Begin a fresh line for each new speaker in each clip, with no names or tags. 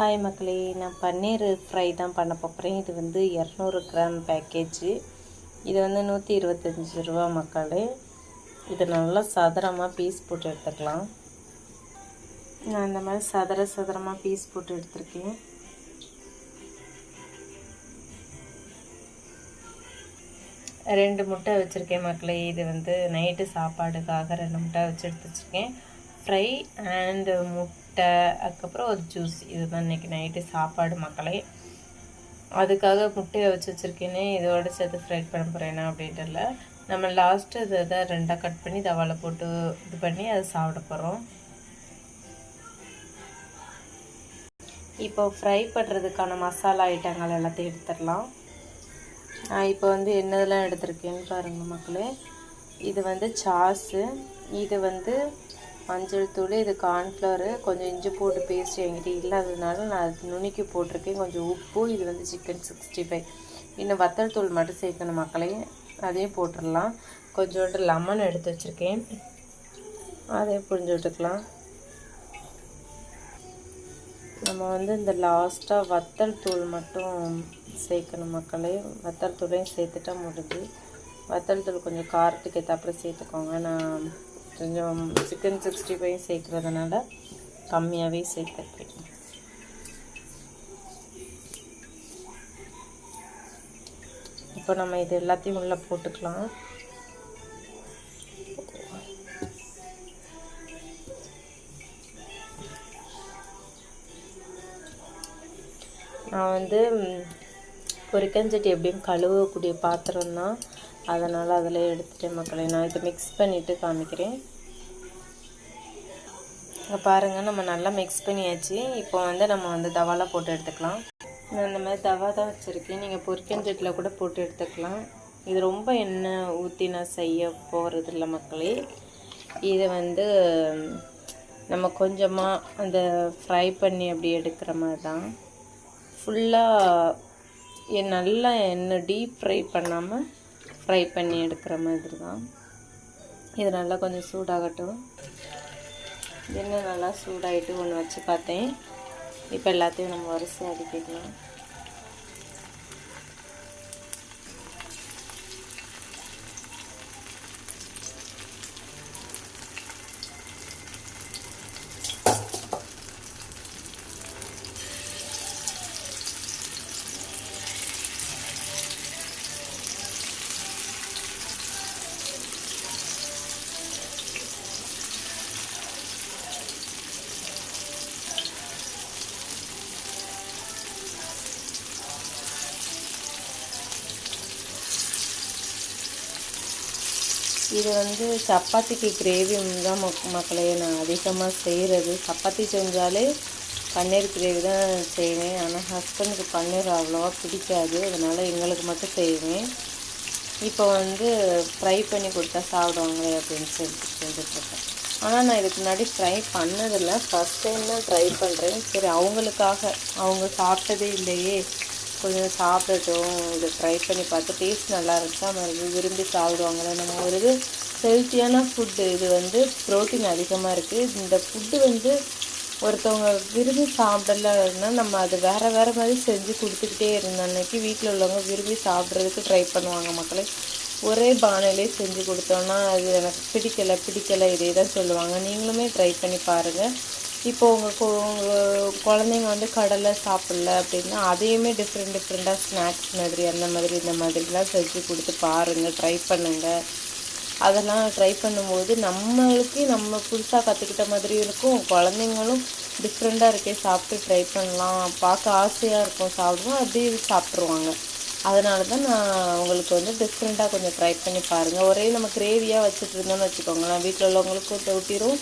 Hi மக்களே நான் பன்னீர் fry தான் பண்ண போகிறேன் இது வந்து இரநூறு கிராம் பேக்கேஜு இது வந்து நூற்றி இருபத்தஞ்சி ரூபா மக்களே. இது நல்லா சதுரமாக பீஸ் போட்டு எடுத்துக்கலாம். நான் இந்த மாதிரி சதுர சதுரமாக பீஸ் போட்டு எடுத்துருக்கேன். ரெண்டு முட்டை வச்சுருக்கேன் மக்களே. இது வந்து நைட்டு சாப்பாடுக்காக ரெண்டு முட்டை வச்சு எடுத்து வச்சுருக்கேன். ஃப்ரை அண்டு முட்டை அதுக்கப்புறம் ஒரு ஜூஸ் இதுதான் இன்றைக்கி நைட்டு சாப்பாடு மக்களே. அதுக்காக முட்டையை வச்சு வச்சுருக்கேனே இதோட சேர்த்து ஃப்ரை பண்ண போகிறேன் அப்படின்றல நம்ம லாஸ்ட்டு இதை தான் ரெண்டாக கட் பண்ணி தவாவில் போட்டு இது பண்ணி அதை சாப்பிட போகிறோம் இப்போ ஃப்ரை பண்ணுறதுக்கான மசாலா ஐட்டங்கள் எல்லாத்தையும் எடுத்துடலாம். நான் இப்போ வந்து என்னதெல்லாம் எடுத்திருக்கேன்னு பாருங்கள் மக்களே. இது வந்து சாஸு இது வந்து மஞ்சள் தூள் இது கார்ன்ஃப்ளவர் கொஞ்சம் இஞ்சி போட்டு பேஸ்ட் என்கிட்ட இல்லாததுனால நான் நுணுக்கி போட்டிருக்கேன். கொஞ்சம் உப்பு இது வந்து சிக்கன் சிக்ஸ்டி ஃபைவ் இன்னும் வத்தல் தூள் மட்டும் சேர்க்கணும் மக்களே. அதையும் போட்டுடலாம். கொஞ்சோண்டு லெமன் எடுத்து வச்சுருக்கேன். அதையும் புரிஞ்சு விட்டுக்கலாம். நம்ம வந்து இந்த லாஸ்ட்டாக வத்தல் தூள் மட்டும் சேர்க்கணும் மக்களே. வத்தல் தூளையும் சேர்த்துட்டா முடிஞ்சு வத்தல் தூள் கொஞ்சம் காரத்துக்கு ஏற்றாப்புல சேர்த்துக்கோங்க. நான் கொஞ்சம் சிக்கன் சிக்ஸ்டி ஃபைவ் சேர்க்குறதுனால கம்மியாகவே சேர்த்துருக்கேன். இப்போ நம்ம இது எல்லாத்தையும் உள்ளே போட்டுக்கலாம். நான் வந்து பொரிக்கஞ்சட்டி எப்படியும் கழுவக்கூடிய பாத்திரம் தான் அதனால் அதில் எடுத்துகிட்டேன் மக்களை. நான் இதை மிக்ஸ் பண்ணிவிட்டு காமிக்கிறேன். இங்கே பாருங்கள் நம்ம நல்லா மிக்ஸ் பண்ணியாச்சு. இப்போ வந்து நம்ம வந்து தவாலாம் போட்டு எடுத்துக்கலாம். நான் இந்த மாதிரி தவா தான் வச்சுருக்கேன். நீங்கள் பொரிக்கஞ்சட்டியில் கூட போட்டு எடுத்துக்கலாம். இது ரொம்ப எண்ணெய் ஊற்றி நான் செய்ய போகிறது இல்லை மக்களே. இதை வந்து நம்ம கொஞ்சமாக அந்த ஃப்ரை பண்ணி அப்படி எடுக்கிற மாதிரி தான். ஃபுல்லாக நல்லா எண்ணெய் டீப் ஃப்ரை பண்ணாமல் ஃப்ரை பண்ணி எடுக்கிற மாதிரி தான் இது நல்லா கொஞ்சம் சூடாகட்டும். எண்ணெய் நல்லா சூடாகிட்டு ஒன்று வச்சு பார்த்தேன். இப்போ எல்லாத்தையும் நம்ம வரிசை அடிக்கலாம் இது வந்து சப்பாத்திக்கு கிரேவி தான் மக்களே நான் அதிகமாக செய்கிறது சப்பாத்தி செஞ்சாலே பன்னீர் கிரேவி தான் செய்வேன். ஆனால் ஹஸ்பண்டுக்கு பன்னீர் அவ்வளோவா பிடிக்காது. அதனால் எங்களுக்கு மட்டும் செய்வேன். இப்போ வந்து ஃப்ரை பண்ணி கொடுத்தா சாப்பிடுவாங்களே அப்படின்னு சொல்லி செஞ்சுட்ருக்கேன் ஆனால் நான் இதுக்கு முன்னாடி ஃப்ரை பண்ணதில்லை. ஃபஸ்ட் டைம் தான் ட்ரை பண்ணுறேன் சரி அவங்களுக்காக. அவங்க சாப்பிட்டதே இல்லையே. கொஞ்சம் சாப்பிடட்டும் இதை ட்ரை பண்ணி பார்த்து டேஸ்ட் நல்லா இருந்துச்சா மறுபடியும் விரும்பி சாப்பிடுவாங்களே நம்ம ஒரு இது. ஹெல்த்தியான ஃபுட்டு இது வந்து ப்ரோட்டீன் அதிகமாக இருக்குது இந்த ஃபுட்டு வந்து ஒருத்தவங்க விரும்பி சாப்பிடலன்னா நம்ம அது வேறு வேறு மாதிரி செஞ்சு கொடுத்துக்கிட்டே இருந்த அன்னைக்கு வீட்டில் உள்ளவங்க விரும்பி சாப்பிட்றதுக்கு ட்ரை பண்ணுவாங்க மக்களே. ஒரே பானையிலே செஞ்சு கொடுத்தோன்னா அது எனக்கு பிடிக்கலை பிடிக்கலை இதே தான் சொல்லுவாங்க. நீங்களுமே ட்ரை பண்ணி பாருங்கள் இப்போ உங்கள் உங்கள் குழந்தைங்க வந்து கடலை சாப்பிடல அப்படின்னா அதையுமே டிஃப்ரெண்ட் டிஃப்ரெண்ட்டாக ஸ்நாக்ஸ் மாதிரி அந்த மாதிரி இந்த மாதிரிலாம் செஞ்சு கொடுத்து பாருங்கள் ட்ரை பண்ணுங்கள் அதெல்லாம் ட்ரை பண்ணும்போது நம்மளுக்கு நம்ம புதுசாக கற்றுக்கிட்ட மாதிரி இருக்கும். குழந்தைங்களும் டிஃப்ரெண்ட்டாக இருக்கே சாப்பிட்டு ட்ரை பண்ணலாம். பார்க்க ஆசையாக இருக்கும் சாப்பிடுவோம் அப்படியே சாப்பிட்ருவாங்க அதனால தான் நான் உங்களுக்கு வந்து டிஃப்ரெண்ட்டாக கொஞ்சம் ட்ரை பண்ணி பாருங்கள் ஒரே நம்ம கிரேவியாக வச்சுட்டு இருந்தோம்னு வச்சுக்கோங்களேன். வீட்டில் உள்ளவங்களுக்கும் தொட்டிரும்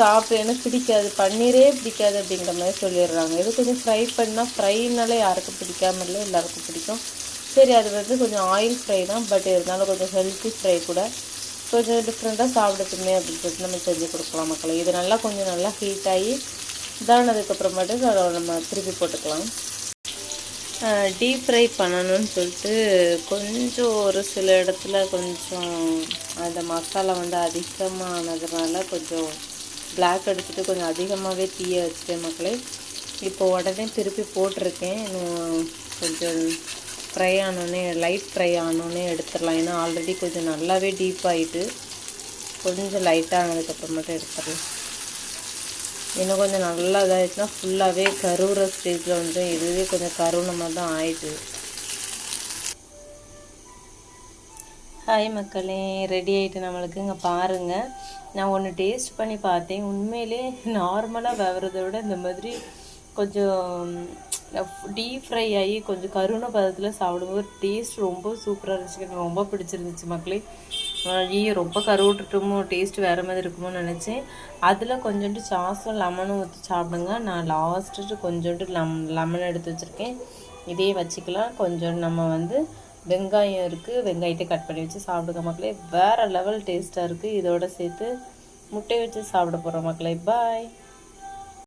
சாப்பிட்டு எனக்கு பிடிக்காது. பன்னீரே பிடிக்காது அப்படிங்கிற மாதிரி சொல்லிடுறாங்க. இது கொஞ்சம் ஃப்ரை பண்ணால் ஃப்ரைனாலே யாருக்கும் பிடிக்காம இல்லை எல்லாருக்கும் பிடிக்கும். சரி அது வந்து கொஞ்சம் ஆயில் ஃப்ரை தான் பட் இருந்தாலும் கொஞ்சம் ஹெல்த்தி ஃப்ரை கூட கொஞ்சம் டிஃப்ரெண்ட்டாக சாப்பிடட்டுமே அப்படின்னு சொல்லிட்டு நம்ம செஞ்சு கொடுக்கலாம் மக்களை. இது நல்லா கொஞ்சம் நல்லா ஹீட் ஆகி அதை நம்ம திருப்பி போட்டுக்கலாம். டீப் ஃப்ரை பண்ணணும்னு சொல்லிட்டு கொஞ்சம் ஒரு சில இடத்துல கொஞ்சம் அந்த மசாலா வந்து அதிகமானதுனால கொஞ்சம் பிளாக் அடிச்சுட்டு கொஞ்சம் அதிகமாகவே தீய வச்சுட்டேன் மக்களே. இப்போ உடனே திருப்பி போட்டிருக்கேன். இன்னும் கொஞ்சம் ஃப்ரை ஆனோடனே லைட் ஃப்ரை ஆனோடனே எடுத்துடலாம். ஏன்னா ஆல்ரெடி கொஞ்சம் நல்லாவே டீப் ஆகிட்டு கொஞ்சம் லைட்டாக ஆனதுக்கப்புறம் மட்டும் எடுத்துடலாம். இன்னும் கொஞ்சம் நல்லா இதாகிடுச்சுன்னா ஃபுல்லாகவே கருவுற ஸ்டேஜில் வந்து இதுவே கொஞ்சம் கருணமாக தான் ஆயிடுது ஹாய் மக்களே ரெடி ஆகிட்டு நம்மளுக்கு இங்கே பாருங்கள் நான் ஒன்று டேஸ்ட் பண்ணி பார்த்தேன். உண்மையிலே நார்மலாக வேவறதை விட இந்த மாதிரி கொஞ்சம் டீப் ஃப்ரை ஆகி கொஞ்சம் கருணை பதத்தில் சாப்பிடும்போது டேஸ்ட் ரொம்ப சூப்பராக இருந்துச்சு. எனக்கு ரொம்ப பிடிச்சிருந்துச்சு மக்களே. ஐயோ ரொம்ப கருவிட்டுட்டுமோ டேஸ்ட் வேறு மாதிரி இருக்குமோ நினச்சேன். அதில் கொஞ்சோண்டு சாஸும் லெமனும் ஊற்றி சாப்பிடுங்க. நான் லாஸ்ட்டு கொஞ்சோண்டு லம் லெமன் எடுத்து வச்சுருக்கேன். இதே வச்சுக்கலாம். கொஞ்சம் நம்ம வந்து வெங்காயம் இருக்குது வெங்காயத்தை கட் பண்ணி வச்சு சாப்பிடுங்க மக்களே. வேறு லெவல் டேஸ்ட்டாக இருக்குது இதோட சேர்த்து முட்டை வச்சு சாப்பிட போகிறோம் மக்களே. பாய்